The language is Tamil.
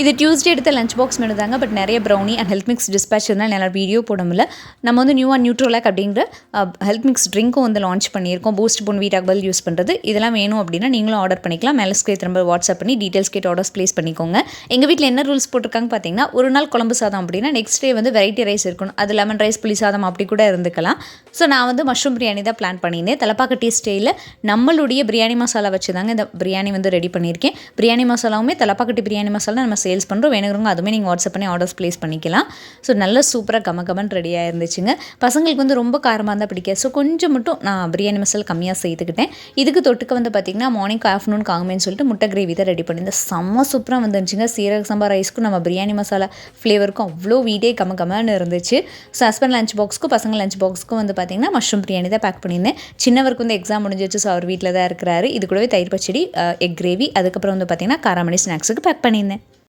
இது டியூஸ்டே எடுத்த லஞ்ச் பாக்ஸ் மெனு தாங்க பட் நிறைய brownie and health mix dispatch இருந்தால் என்னால் வீடியோ போட முடியல. நம்ம வந்து நியூவாக நியூட்ரோலாக் அப்படிங்கிற ஹெல்த் மிக்ஸ் ட்ரிங்க்கும் வந்து லான்ச் பண்ணியிருக்கோம். பூஸ்ட் பொன் வீட்டாக் பதில் யூஸ் பண்ணுறது இதெல்லாம் வேணும் அப்படின்னா நீங்களும் ஆர்டர் பண்ணிக்கலாம். மேலே ஸ்கே திரும்ப வாட்ஸ்அப் பண்ணி டீட்டெயில்ஸ் கேட்டு ஆர்டர்ஸ் ப்ளேஸ் பண்ணிக்கோங்க. எங்கள் வீட்டில் என்ன ரூல்ஸ் போட்டிருக்காங்க பார்த்தீங்கன்னா ஒரு நாள் குழம்பு சாதம் அப்படின்னா நெக்ஸ்ட் டே வந்து வெரைட்டி ரைஸ் இருக்கணும். அது லெமன் ரைஸ் புளி சாதம் அப்படி கூட இருந்துக்கலாம். ஸோ நான் வந்து மஷ்ரூம் பிரியாணி தான் பிளான் பண்ணியிருந்தேன். தலப்பாக்கட்டி ஸ்டேயில் நம்மளுடைய பிரியாணி மசாலா வச்சு தாங்க இந்த பிரியாணி வந்து ரெடி பண்ணியிருக்கேன். பிரியாணி மசாலாவுமே தலப்பாக்கட்டி பிரியாணி மசாலா நம்ம சேல்ஸ் பண்ணுறோம். வேணுங்கிறவங்க அதுவுமே நீங்கள் வாட்ஸ்அப் பண்ணி ஆர்டர்ஸ் ப்ளேஸ் பண்ணிக்கலாம். ஸோ நல்லா சூப்பராக கம கமன் ரெடியாக இருந்துச்சுங்க பசங்களுக்கு வந்து ரொம்ப காரமாக இருந்தால் பிடிக்காது. ஸோ கொஞ்சம் மட்டும் நான் பிரியாணி மசாலா கம்மியாக சேர்த்துக்கிட்டேன். இதுக்கு தொட்டுக்க வந்து பார்த்திங்கன்னா மார்னிங் ஆஃப்டர்நூன் காங்குமேன்னு சொல்லிட்டு முட்டை கிரேவி தான் ரெடி பண்ணியிருந்தேன். செம்ம சூப்பராக வந்துருந்துச்சுங்க சீரக சம்பா ரைஸ்க்கும் நம்ம பிரியாணி மசாலா ஃப்ளேவருக்கும் அவ்வளோ வீடே கம கமன்னு இருந்துச்சு. ஸோ ஹஸ்பண்ட் லஞ்ச் பாக்ஸ்க்கும் பசங்க லஞ்ச் பாக்ஸ்க்கும் வந்து பார்த்திங்கன்னா மஷ்ரூம் பிரியாணி தான் பேக் பண்ணியிருந்தேன். சின்னவருக்கு வந்து எக்ஸாம் முடிஞ்சிச்சு ஸோ அவர் வீட்டில் தான் இருக்கிறாரு. இது கூடவே தயிர் பச்சடி எக் கிரேவி அதுக்கப்புறம் வந்து பார்த்திங்கன்னா காராமணி ஸ்நாக்ஸுக்கு பேக் பண்ணியிருந்தேன்.